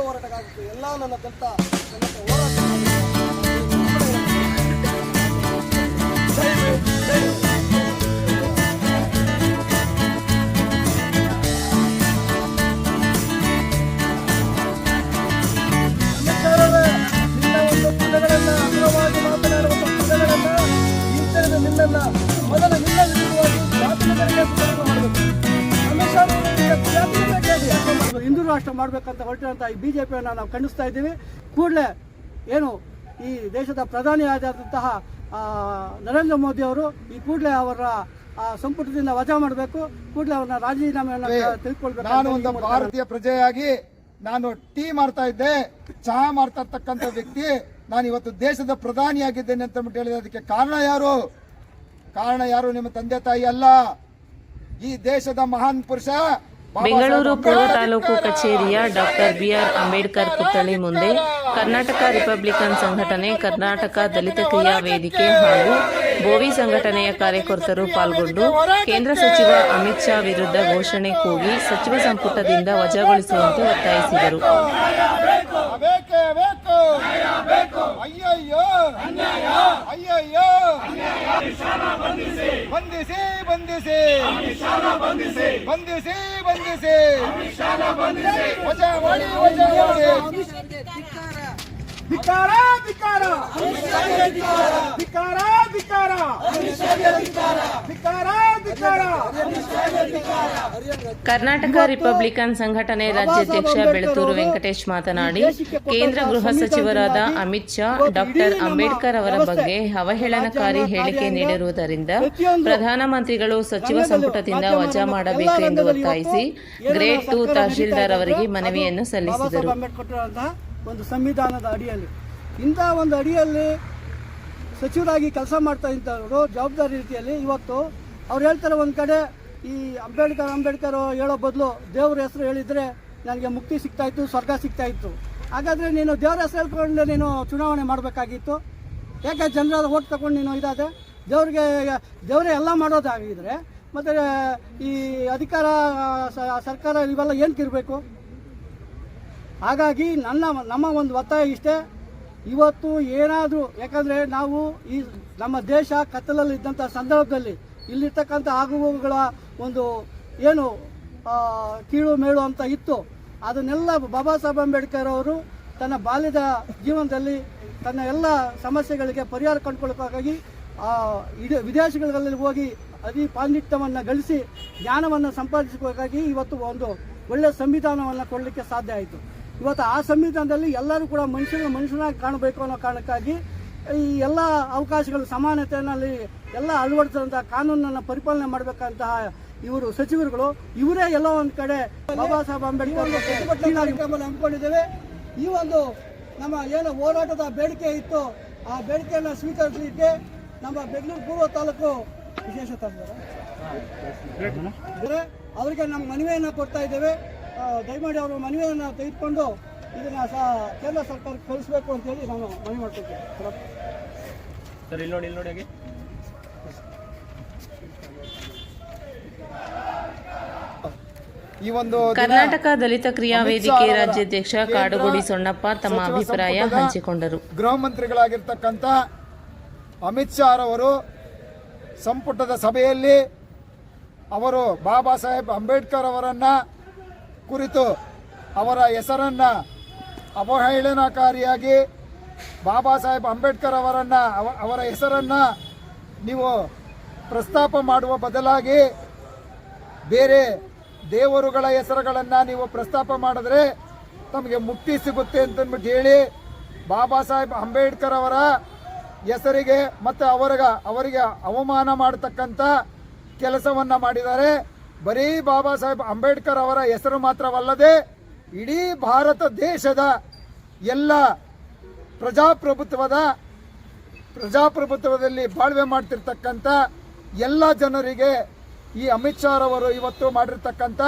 ಹೋರಾಟಗಾರರು ಎಲ್ಲ ನನ್ನ ದಲಿತ ರಾಷ್ಟ್ರ ಮಾಡಬೇಕಂತ ಹೊರಟಿರುವಂತಹ ಈ ಬಿಜೆಪಿಯನ್ನು ನಾವು ಖಂಡಿಸ್ತಾ ಇದ್ದೀವಿ. ಕೂಡಲೇ ಏನು ಈ ದೇಶದ ಪ್ರಧಾನಿ ಆದಂತಹ ನರೇಂದ್ರ ಮೋದಿ ಅವರು ಈ ಕೂಡಲೇ ಅವರ ಸಂಪುಟದಿಂದ ವಜಾ ಮಾಡಬೇಕು. ಕೂಡಲೇ ಅವರನ್ನ ರಾಜೀನಾಮೆಯನ್ನು ತಿಳ್ಕೊಳ್ಬೇಕು ನಾನು ಒಂದು ಭಾರತೀಯ ಪ್ರಜೆಯಾಗಿ ನಾನು ಟೀ ಮಾಡ್ತಾ ಇದ್ದೆ ಚಹಾ ಮಾಡ್ತಾ ಇರ್ತಕ್ಕಂಥ ವ್ಯಕ್ತಿ ನಾನು ಇವತ್ತು ದೇಶದ ಪ್ರಧಾನಿಯಾಗಿದ್ದೇನೆ ಅಂತ ಹೇಳಿದ್ರೆ ಹೇಳಿದೆ ಅದಕ್ಕೆ ಕಾರಣ ಯಾರು? ಕಾರಣ ಯಾರು? ನಿಮ್ಮ ತಂದೆ ತಾಯಿ ಅಲ್ಲ. ಈ ದೇಶದ ಮಹಾನ್ ಪುರುಷ ಬೆಂಗಳೂರು ಪೂರ್ವ ತಾಲೂಕು ಕಚೇರಿಯ ಡಾಕ್ಟರ್ ಬಿಆರ್ ಅಂಬೇಡ್ಕರ್ ಪುತ್ಥಳಿ ಮುಂದೆ ಕರ್ನಾಟಕ ರಿಪಬ್ಲಿಕನ್ ಸಂಘಟನೆ ಕರ್ನಾಟಕ ದಲಿತ ಕ್ರಿಯಾ ವೇದಿಕೆ ಹಾಗೂ ಬೋವಿ ಸಂಘಟನೆಯ ಕಾರ್ಯಕರ್ತರು ಪಾಲ್ಗೊಂಡು ಕೇಂದ್ರ ಸಚಿವ ಅಮಿತ್ ಶಾ ವಿರುದ್ಧ ಘೋಷಣೆ ಕೂಗಿ ಸಚಿವ ಸಂಪುಟದಿಂದ ವಜಾಗೊಳಿಸುವಂತೆ ಒತ್ತಾಯಿಸಿದರು ಅಯ್ಯಯ್ಯೋ ಬಂಧಿಸಿ. ಬಂಧಿಸಿ ಬಂಧಿಸಿ. ಬಂಧಿಸಿ ವಜಾ ಮಾಡಿ ವಜಾ ಮಾಡಿ ಧಿಕ್ಕಾರ. ಧಿಕ್ಕಾರ. ಧಿಕ್ಕಾರ. ಕರ್ನಾಟಕ ರಿಪಬ್ಲಿಕನ್ ಸಂಘಟನೆ ರಾಜ್ಯಾಧ್ಯಕ್ಷ ಬೆಳತೂರು ವೆಂಕಟೇಶ್ ಮಾತನಾಡಿ, ಕೇಂದ್ರ ಗೃಹ ಸಚಿವರಾದ ಅಮಿತ್ ಶಾ, ಡಾಕ್ಟರ್ ಅಂಬೇಡ್ಕರ್ ಅವರ ಬಗ್ಗೆ ಅವಹೇಳನಕಾರಿ ಹೇಳಿಕೆ ನೀಡಿರುವುದರಿಂದ ಪ್ರಧಾನಮಂತ್ರಿಗಳು ಸಚಿವ ಸಂಪುಟದಿಂದ ವಜಾ ಮಾಡಬೇಕು ಎಂದು ಒತ್ತಾಯಿಸಿ ಗ್ರೇಡ್ ಟು ತಹಶೀಲ್ದಾರ್ ಅವರಿಗೆ ಮನವಿಯನ್ನು ಸಲ್ಲಿಸಿದರು. ಒಂದು ಸಂವಿಧಾನದ ಅಡಿಯಲ್ಲಿ ಇಂತಹ ಒಂದು ಅಡಿಯಲ್ಲಿ ಸಚಿವರಾಗಿ ಕೆಲಸ ಮಾಡ್ತಾ ಇದ್ದವರು ಜವಾಬ್ದಾರಿ ರೀತಿಯಲ್ಲಿ ಇವತ್ತು ಅವ್ರು ಹೇಳ್ತಾರೆ ಒಂದು ಕಡೆ ಈ ಅಂಬೇಡ್ಕರ್ ಅಂಬೇಡ್ಕರ್ ಹೇಳೋ ಬದಲು ದೇವ್ರ ಹೆಸರು ಹೇಳಿದರೆ ನನಗೆ ಮುಕ್ತಿ ಸಿಗ್ತಾ ಇತ್ತು, ಸ್ವರ್ಗ ಸಿಗ್ತಾ ಇತ್ತು. ಹಾಗಾದರೆ ನೀನು ದೇವ್ರ ಹೆಸರು ಹೇಳ್ಕೊಂಡು ನೀನು ಚುನಾವಣೆ ಮಾಡಬೇಕಾಗಿತ್ತು. ಯಾಕೆ ಜನರ ಓಟ್ ತಗೊಂಡು ನೀನು ಇದಾದೆ? ದೇವ್ರಿಗೆ, ದೇವರೇ ಎಲ್ಲ ಮಾಡೋದಾಗಿದ್ರೆ ಮತ್ತು ಈ ಅಧಿಕಾರ, ಸರ್ಕಾರ ಇವೆಲ್ಲ ಏನು ತಿರ್ಬೇಕು ಹಾಗಾಗಿ ನನ್ನ, ನಮ್ಮ ಒಂದು ಒತ್ತಾಯ ಇಷ್ಟೇ. ಇವತ್ತು ಏನಾದರೂ, ಯಾಕಂದರೆ ನಾವು ಈ ನಮ್ಮ ದೇಶ ಕತ್ತಲಲ್ಲಿ ಇದ್ದಂಥ ಸಂದರ್ಭದಲ್ಲಿ ಇಲ್ಲಿರ್ತಕ್ಕಂಥ ಆಗುಹೋಗುಗಳ ಒಂದು ಏನು ಕೀಳು ಮೇಳು ಅಂತ ಇತ್ತು. ಅದನ್ನೆಲ್ಲ ಬಾಬಾ ಸಾಹೇಬ್ ಅಂಬೇಡ್ಕರ್ ಅವರು ತನ್ನ ಬಾಲ್ಯದ ಜೀವನದಲ್ಲಿ ತನ್ನ ಎಲ್ಲ ಸಮಸ್ಯೆಗಳಿಗೆ ಪರಿಹಾರ ಕಂಡುಕೊಳ್ಳೋಕ್ಕಾಗಿ ವಿದೇಶಗಳಲ್ಲಿ ಹೋಗಿ ಅತಿ ಪಾಂಡಿತ್ಯವನ್ನು ಗಳಿಸಿ ಜ್ಞಾನವನ್ನು ಸಂಪಾದಿಸಬೇಕಾಗಿ ಇವತ್ತು ಒಂದು ಒಳ್ಳೆಯ ಸಂವಿಧಾನವನ್ನು ಕೊಡಲಿಕ್ಕೆ ಸಾಧ್ಯ ಆಯಿತು. ಇವತ್ತು ಆ ಸಂವಿಧಾನದಲ್ಲಿ ಎಲ್ಲರೂ ಕೂಡ ಮನುಷ್ಯನ ಮನುಷ್ಯನಾಗಿ ಕಾಣಬೇಕು ಅನ್ನೋ ಕಾರಣಕ್ಕಾಗಿ ಈ ಎಲ್ಲ ಅವಕಾಶಗಳು ಸಮಾನತೆಯಲ್ಲಿ ಎಲ್ಲ ಅಳವಡಿಸಿದಂತಹ ಕಾನೂನನ್ನು ಪರಿಪಾಲನೆ ಮಾಡಬೇಕಂತಹ ಇವರು ಸಚಿವರುಗಳು ಇವರೇ ಎಲ್ಲೋ ಒಂದು ಕಡೆ ಬಾಬಾ ಸಾಹೇಬ್ ಅಂಬೇಡ್ಕರ್ ಹಮ್ಮಿಕೊಂಡಿದ್ದೇವೆ. ಈ ಒಂದು ನಮ್ಮ ಏನು ಹೋರಾಟದ ಬೇಡಿಕೆ ಇತ್ತು ಆ ಬೇಡಿಕೆಯನ್ನು ಸ್ವೀಕರಿಸಲಿಕ್ಕೆ ನಮ್ಮ ಬೆಂಗಳೂರು ಪೂರ್ವ ತಾಲೂಕು ವಿಶೇಷ ತಂದರೆ ಅವರಿಗೆ ನಮ್ಮ ಮನವಿಯನ್ನು ಕೊಡ್ತಾ ಇದ್ದೇವೆ. ದಯಮಾಡಿ ಅವರು ಮನವಿಯನ್ನು ತೆಗೆದುಕೊಂಡು ಇದನ್ನ ಸಹ ಕೇಂದ್ರ ಸರ್ಕಾರಕ್ಕೆ ಕಳಿಸಬೇಕು ಅಂತೇಳಿ ನಾನು ಮನವಿ ಮಾಡ್ಕೊಳ್ತೀನಿ ಸರ್ ಇಲ್ಲಿ ನೋಡಿ ಇಲ್ಲಿ ನೋಡಿ ಹಾಗೆ. ಈ ಒಂದು ಕರ್ನಾಟಕ ದಲಿತ ಕ್ರಿಯಾ ವೇದಿಕೆ ರಾಜ್ಯಾಧ್ಯಕ್ಷ ಕಾಡುಗೋಡಿ ಸೊಣ್ಣಪ್ಪ ತಮ್ಮ ಅಭಿಪ್ರಾಯ ಹಂಚಿಕೊಂಡರು. ಗೃಹ ಮಂತ್ರಿಗಳಾಗಿರ್ತಕ್ಕಂಥ ಅಮಿತ್ ಶಾ ಅವರು ಸಂಪುಟದ ಸಭೆಯಲ್ಲಿ ಅವರು ಬಾಬಾ ಸಾಹೇಬ್ ಅಂಬೇಡ್ಕರ್ ಅವರನ್ನ ಕುರಿತು ಅವರ ಹೆಸರನ್ನು ಅವಹೇಳನಕಾರಿಯಾಗಿ ಬಾಬಾ ಸಾಹೇಬ್ ಅಂಬೇಡ್ಕರ್ ಅವರನ್ನು ಅವ- ಅವರ ಹೆಸರನ್ನು ನೀವು ಪ್ರಸ್ತಾಪ ಮಾಡುವ ಬದಲಾಗಿ ಬೇರೆ ದೇವರುಗಳ ಹೆಸರುಗಳನ್ನು ನೀವು ಪ್ರಸ್ತಾಪ ಮಾಡಿದ್ರೆ ತಮಗೆ ಮುಕ್ತಿ ಸಿಗುತ್ತೆ ಅಂತಂದ್ಬಿಟ್ಟು ಹೇಳಿ ಬಾಬಾ ಸಾಹೇಬ್ ಅಂಬೇಡ್ಕರ್ ಅವರ ಹೆಸರಿಗೆ ಮತ್ತು ಅವರಿಗ, ಅವರಿಗೆ ಅವಮಾನ ಮಾಡತಕ್ಕಂಥ ಕೆಲಸವನ್ನು ಮಾಡಿದ್ದಾರೆ. ಬರೀ ಬಾಬಾ ಸಾಹೇಬ್ ಅಂಬೇಡ್ಕರ್ ಅವರ ಹೆಸರು ಮಾತ್ರವಲ್ಲದೆ ಇಡೀ ಭಾರತ ದೇಶದ ಎಲ್ಲ ಪ್ರಜಾಪ್ರಭುತ್ವದ ಪ್ರಜಾಪ್ರಭುತ್ವದಲ್ಲಿ ಬಾಳ್ವೆ ಮಾಡ್ತಿರ್ತಕ್ಕಂಥ ಎಲ್ಲ ಜನರಿಗೆ ಈ ಅಮಿತ್ ಶಾ ರವರು ಇವತ್ತು ಮಾಡಿರ್ತಕ್ಕಂಥ